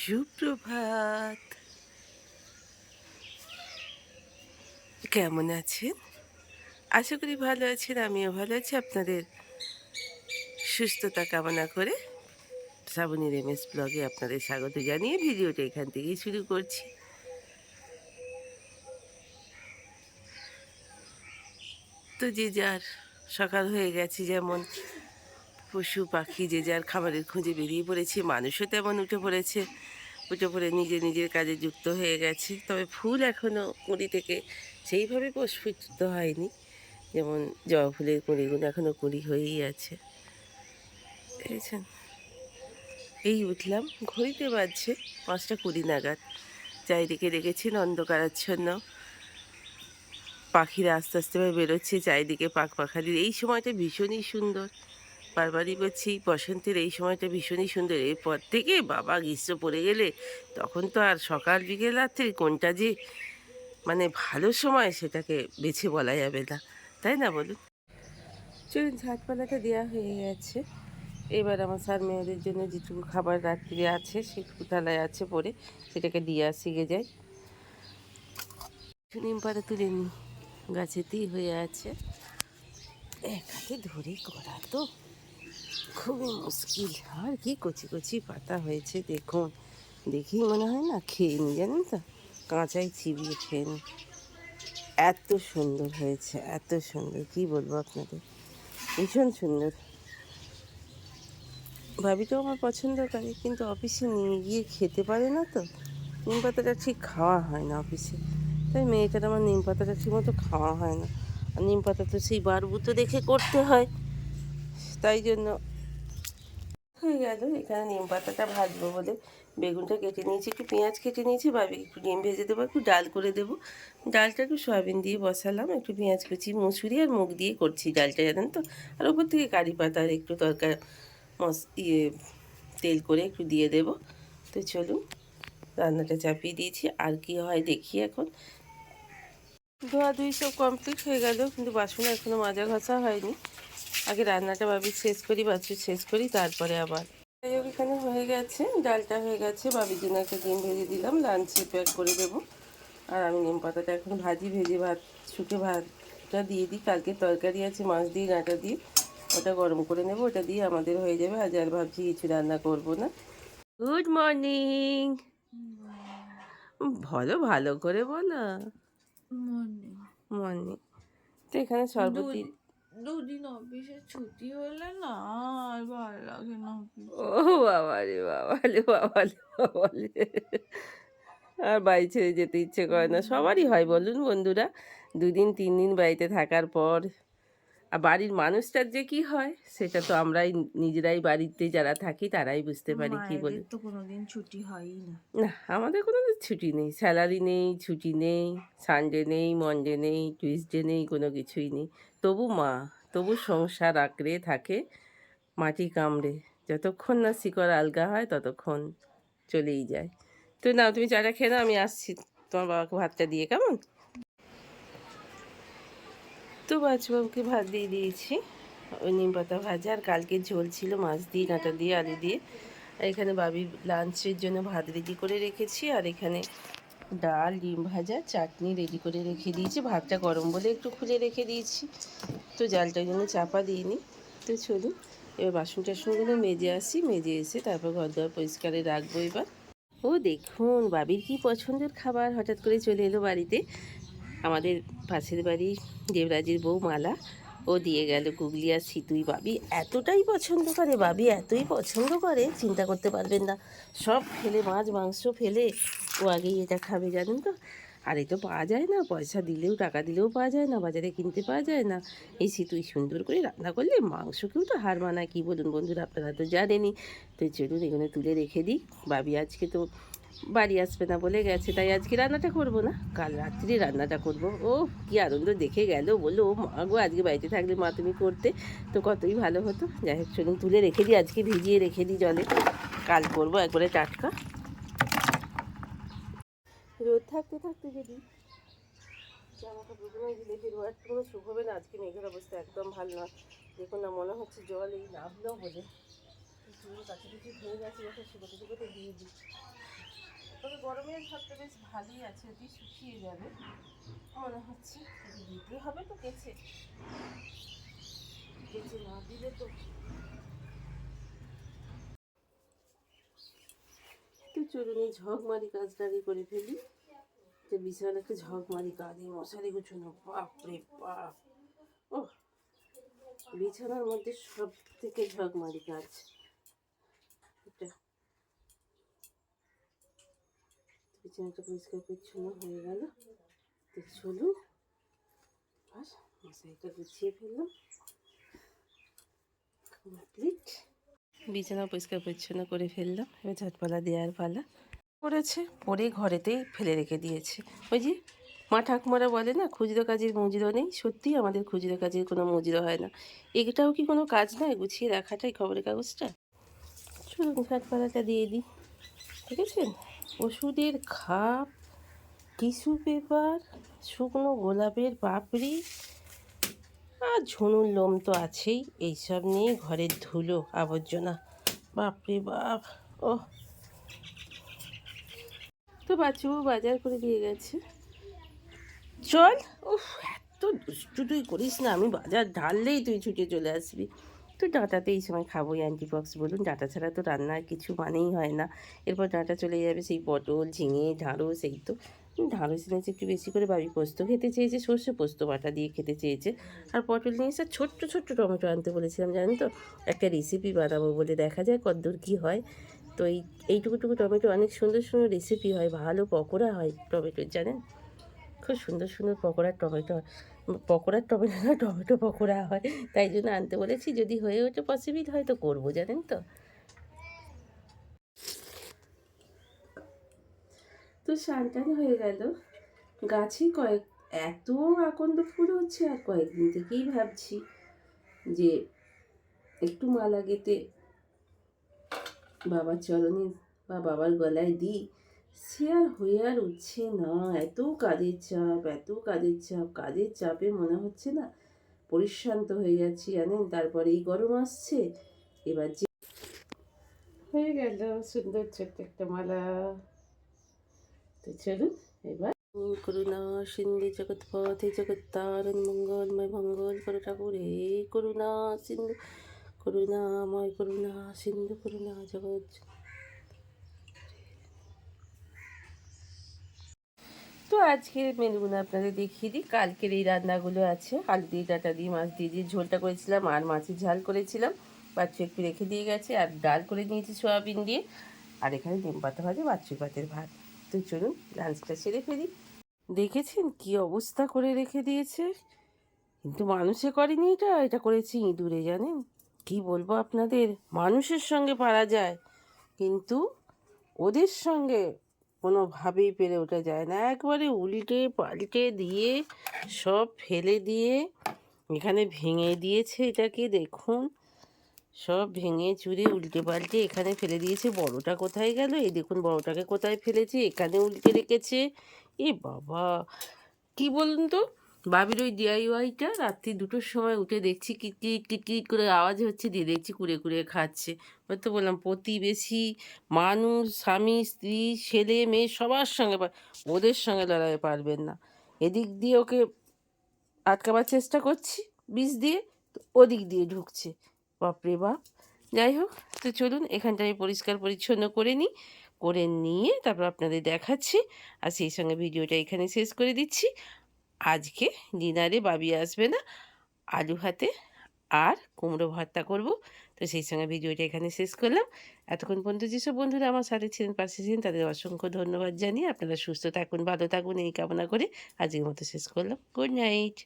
সুপ্রভাত। কেমন আছেন? আশা করি ভালো আছেন, আমিও ভালো আছি। আপনাদের সুস্থতা কামনা করে শ্রাবণীর এম এস ব্লগে আপনাদের স্বাগত জানিয়ে ভিডিওটা এখান থেকেই শুরু করছি। তো যে যার সকাল হয়ে গেছে যেমন পশু, পাখি যে যার খাবারের খুঁজে বেরিয়ে পড়েছে, মানুষও তেমন উঠে পড়েছে। উঠে পড়ে নিজে নিজের কাজে যুক্ত হয়ে গেছে। তবে ফুল এখনও কুঁড়ি থেকে সেইভাবে প্রস্ফুটিত হয়নি। যেমন জবা ফুলের কুঁড়িগুলো এখনও কুঁড়ি হয়েই আছে। দেখেছেন? এই উঠলাম, ঘড়িতে বাজছে পাঁচটা কুড়ি নাগাদ। চারিদিকে দেখেছেন অন্ধকারাচ্ছন্ন। পাখিরা আস্তে আস্তে বেরোচ্ছে, চারিদিকে পাখ পাখালির। এই সময়টা ভীষণই সুন্দর। বারবারই বলছি, বসন্তের এই সময়টা ভীষণই সুন্দর। এরপর থেকে বাবা গ্রীষ্ম পড়ে গেলে তখন তো আর সকাল বিকেল রাত্রি কোনটা যে মানে ভালো সময় সেটাকে বেছে বলা যাবে না। তাই না বলুন? চলুন ছাদপালাটা দেওয়া হয়ে গেছে। এবার আমার স্যার মেয়েদের জন্য যেটুকু খাবার রাত্রি আছে সেটুকু থালায় আছে পরে সেটাকে দিয়ে শিখে যায় নিম পাতা তুলে নি গাছেতেই হয়ে আছে। এক হাতে ধরে করা তো। খুবই মুশকিল। আর কি কচি কচি পাতা হয়েছে দেখুন। দেখেই মনে হয় না খেয়ে নি, জানেন তো? কাঁচাই চিবিয়ে খেয়ে নি। এত সুন্দর হয়েছে, এত সুন্দর। কি বলব আপনাদের? ভীষণ সুন্দর। ভাবিটাও আমার পছন্দ করে, কিন্তু অফিসে নিয়ে গিয়ে খেতে পারে না তো। নিম পাতাটা ঠিক খাওয়া হয় না অফিসে। তাই মেয়েটার আমার নিম পাতাটা ঠিক মতো খাওয়া হয় না। আর নিম পাতা তো সেই বারবুতো দেখে করতে হয়। তাই জন্য হয়ে গেল। এখানে নিম পাতাটা ভাজবো বলে বেগুনটা কেটে নিয়েছি, একটু পেঁয়াজ কেটে নিয়েছি, ভাবি একটু ডিম ভেজে দেবো, একটু ডাল করে দেবো। ডালটা একটু সয়াবিন দিয়ে বসালাম, একটু পেঁয়াজ কুচি, মুসুরি আর মুগ দিয়ে করছি ডালটা, জানেন তো? আর ওপর থেকে কারি পাতা আর একটু তরকার, মস ইয়ে তেল করে একটু দিয়ে দেব। তো চলুন, রান্নাটা চাপিয়ে দিয়েছি, আর কি হয় দেখি এখন। ধোয়া ধুই সব কমপ্লিট হয়ে গেল, কিন্তু বাসন এখনও মাজা ঘষা হয়নি। আগে রান্নাটা ভাবি শেষ করি বাছুর শেষ করি তারপরে আবার। যাই হোক এখানে হয়ে গেছে ডালটা হয়ে গেছে বাবির জন্য একটা ডিম ভেজে দিলাম লাঞ্চে প্যাক করে দেবো। আর আমি নিম পাতাটা এখন ভাজি ভেজে ভাত শুকে ভাতটা দিয়ে দিই। কালকে তরকারি আছে মাছ দিয়ে ডাঁটা দিয়ে। ওটা গরম করে নেব ওটা দিয়ে আমাদের হয়ে যাবে। আজ আর ভাবছি কিছু রান্না করব না। গুড মর্নিং বলো ভালো করে বলো মর্নিং মর্নিং তো এখানে সর্বতি দুদিন অফিসে ছুটি হলে না আর ভালো লাগে না ও বাবা রে বাবা রে বাবা রে বাবা রে। আর বাড়ি ছেড়ে যেতে ইচ্ছে করে না। সবারই হয় বলুন বন্ধুরা দুদিন তিন দিন বাড়িতে থাকার পর। আর বাড়ির মানুষটার যে কি হয় সেটা তো আমরাই নিজেরাই বাড়িতে যারা থাকি তারাই বুঝতে পারি কি বলি তো কোনোদিন ছুটি হয়ই না। না আমাদের কোনো ছুটি নেই। স্যালারি নেই ছুটি নেই সানডে নেই মনডে নেই টুইসডে নেই কোনো কিছুই নেই। তবু মা, তবু সংসার আঁকড়ে থাকে মাটি কামড়ে। যতক্ষণ না শিকড় আলগা হয়, ততক্ষণ চলেই যায়। তো না তুমি চাটা খেয়ে নাও, আমি আসছি। তোমার বাবাকে ভাতটা দিয়ে, কেমন? তো বাচ্চাবাবুকে ভাত দিয়ে দিয়েছি। ওই নিম পাতা ভাজা, আর কালকে ঝোল ছিল মাছ দিয়ে ডাঁটা দিয়ে, আলু দিয়ে। আর এখানে বাবি লাঞ্চের জন্য ভাত রেডি করে রেখেছি, আর এখানে ডাল, ডিম ভাজা, চাটনি রেডি করে রেখে দিয়েছি। ভাতটা গরম বলে একটু খুলে রেখে দিয়েছি। তো জালটার জন্য চাপা দিইনি তো চলুন, এবার বাসন টাসনগুলো মেজে আসি। মেজে এসে তারপর ঘর দোয়ার পরিষ্কারে রাখব এবার। ও দেখুন, বাবির কি পছন্দের খাবার হঠাৎ করে চলে এলো বাড়িতে। আমাদের পাশের বাড়ি দেবরাজের বউ মালা ও দিয়ে গেল গুগলি আর সিতুই বাবি। এতটাই পছন্দ করে বাবি, এতই পছন্দ করে, চিন্তা করতে পারবেন না। সব ফেলে, মাছ, মাংস ফেলে, ও আগেই এটা খাবে, জানেন তো? আর এ তো পাওয়া যায় না, পয়সা দিলেও, টাকা দিলেও পাওয়া যায় না, বাজারে কিনতে পাওয়া যায় না। এই সিতুই সুন্দর করে রান্না করলে মাংসকেও তো হার মানায়, কী বলুন বন্ধুরা, আপনারা তো জানেনই। তো চলুন এখানে তুলে রেখে দিই। বাবি আজকে তো বাড়ি আসবে না বলে গেছে, তাই আজকে রান্নাটা করব না। কাল রাত্রি রান্নাটা করব। ও, কি আনন্দ দেখে গেল, বলল, ও মা গো, আজকে বাড়িতে থাকলে মা তুমি করতে, তো কতই ভালো হতো। যাই হোক, চলুন তুলে রেখে দিই, আজকে ভিজিয়ে রেখে দিই জলে। কাল করব একবারে টাটকা। রোদ থাকতে থাকতে যদি জামা কাপড়গুলো দিলে আর কোনো শুকোবে না, আজকে মেঘের অবস্থা একদম ভালো না। দেখুন না, মনে হচ্ছে জল এই নামলো বলে। চুল কাছাকাছি হয়ে গেছে দিয়ে দিই। তবে গরমের ভাতটা বেশ ভালোই আছে, অতি শুকিয়ে যাবে। মনে হচ্ছে দিতে হবে তো কেচে কেচে না, দিলে তো। তো চলুন, এই ঝকমারি কাজটাকে করে ফেলি। যে বিশাল একটা ঝকমারি কাজ, এই মশারি গুছানো বাপ রে বাপ। ও বিছানার মধ্যে সব থেকে ঝকমারি কাজ এটা বিছানাটা পরিষ্কার পরিচ্ছন্ন হয়ে গেল। তো চলুন আর মশারিটা গুছিয়ে ফেললাম। কমপ্লিট বিছানা পরিষ্কার পরিচ্ছন্ন করে ফেললাম, এবার ঝটপালা দেওয়ার পালা। পড়েছে পরে ঘরেতেই ফেলে রেখে দিয়েছে। ওই যে মা ঠাকুমারা বলে না, খুচরো কাজের মজুরো নেই। সত্যিই আমাদের খুচরো কাজের কোনো মজুরো হয় না। এটাও কি কোনো কাজ নয়, গুছিয়ে রাখাটাই খবরের কাগজটা? চলুন ঝটপালাটা দিয়ে দিই। দেখেছেন ওষুধের খাপ, টিস্যু পেপার, শুকনো গোলাপের পাপড়ি আর ঝুনুর লোম তো আছেই। এইসব নিয়ে ঘরের ধুলো, আবর্জনা। বাপরে বাপ ও তো বাচ্চু বাজার করে দিয়ে গেছে। চল, উফ, এত দুষ্টু তুই করিস না, আমি বাজার ঢাললেই তুই ছুটে চলে আসবি। তো ডাঁটাতে এই সময় খাবোই অ্যান্টিবক্স বলুন। ডাঁটা ছাড়া তো রান্নার কিছু মানেই হয় না। এরপর ডাঁটা চলে যাবে সেই পটল, ঝিঙে ঢাঁড়স এই তো। ঢাঁড়স নিয়েছে একটু বেশি করে, বাবি পোস্ত খেতে চেয়েছে, সর্ষে পোস্ত বাটা দিয়ে খেতে চেয়েছে। আর পটল নিয়ে এসে ছোট্ট ছোট্ট টমেটো আনতে বলেছিলাম, জানেন তো? একটা রেসিপি বানাবো বলে দেখা যায় কদ্দূর কী হয়। তো এই এইটুকুটুকু টমেটো অনেক সুন্দর সুন্দর রেসিপি হয়, ভালো পকোড়া হয় টমেটোর, জানেন? খুব সুন্দর সুন্দর পকোড়ার টমেটো পকোড়ার টমেটো না, টমেটো পকোড়া হয়। তাই জন্য আনতে বলেছি, যদি হয়ে ওঠে পসিবল হয় তো করব, জানেন তো। তো সানটান হয়ে গেল। গাছে কয়েক, এত আকন্দ ফুল হচ্ছে আর কয়েকদিন থেকেই ভাবছি যে একটু মালা গেতে বাবার চরণে বা বাবার গলায় দিই। সে আর হয়ে আর উঠছে না এত কাজের চাপ এত কাজের চাপ কাজের চাপে মনে হচ্ছে না পরিশ্রান্ত হয়ে যাচ্ছি জানেন তারপরে এই গরম আসছে এবার যে হয়ে গেল সুন্দর ছোট্ট একটা মালা তো চলুন এবার করুণা সিন্ধু জগৎ পথে জগৎ তারণ মঙ্গলময় মঙ্গল করো ঠাকুর হে করুণা সিন্ধু করুণাময় করুণা সিন্ধু করুণা জগৎ তো আজকের মেনুগুলো আপনাদের দেখিয়ে দিই। কালকের এই রান্নাগুলো আছে। আলু দিয়ে ডাটা দিয়ে, মাছ দিয়ে যে ঝোলটা করেছিলাম, আর মাছের ঝাল করেছিলাম। বাচ্চু একটু রেখে দিয়ে গেছে, আর ডাল করে নিয়েছি সোয়াবিন দিয়ে। আর এখানে নিম পাতা ভাজা বাচ্চু পাতের ভাত। তো চলুন লাঞ্চটা সেরে ফেলি। দেখেছেন কি অবস্থা করে রেখে দিয়েছে? কিন্তু মানুষে করেনি এটা এটা করেছি ইঁদুরে, জানেন? কি বলব আপনাদের? মানুষের সঙ্গে পারা যায়। কিন্তু ওদের সঙ্গে কোনোভাবেই পেরে ওঠা যায় না। একবারে উল্টে পাল্টে দিয়ে সব ফেলে দিয়ে এখানে ভেঙে দিয়েছে এটাকে, দেখুন। সব ভেঙে চুরে উল্টে পাল্টে এখানে ফেলে দিয়েছে। বড়টা কোথায় গেল? এই দেখুন, বড়টাকে কোথায় ফেলেছে? এখানে উল্টে রেখেছে। এ বাবা! কি বলুন তো? বাবির ওই ডিআইওয়াইটা রাত্রি দুটোর সময় উঠে দেখছি কিটকিট কিটকিট করে আওয়াজ হচ্ছে দিয়ে দেখছি কুড়ে কুড়ে খাচ্ছে। ওই তো বললাম, প্রতিবেশী, মানুষ, স্বামী, স্ত্রী, ছেলে, মেয়ে সবার সঙ্গে ওদের সঙ্গে লড়াই পারবেন না। এদিক দিয়ে ওকে আটকাবার চেষ্টা করছি, বিষ দিয়ে, তো ওদিক দিয়ে ঢুকছে। বাপরে বাপ। যাই হোক, তো চলুন, এখানটা আমি পরিষ্কার পরিচ্ছন্ন করে নিই, করে নিয়ে তারপর আপনাদের দেখাচ্ছি। আর সেই সঙ্গে ভিডিওটা এখানে শেষ করে দিচ্ছি। আজকে ডিনারে বাবি আসবে না, আলু হাতে আর কুমড়ো ভর্তা করব। তো সেই সঙ্গে ভিডিওটা এখানে শেষ করলাম। এতক্ষণ পর্যন্ত যেসব বন্ধুরা আমার সাথে ছিলেন, পাশে ছিলেন, তাদের অসংখ্য ধন্যবাদ জানিয়ে আপনারা সুস্থ থাকুন, ভালো থাকুন, এই কামনা করে আজকের মতো শেষ করলাম। Good night.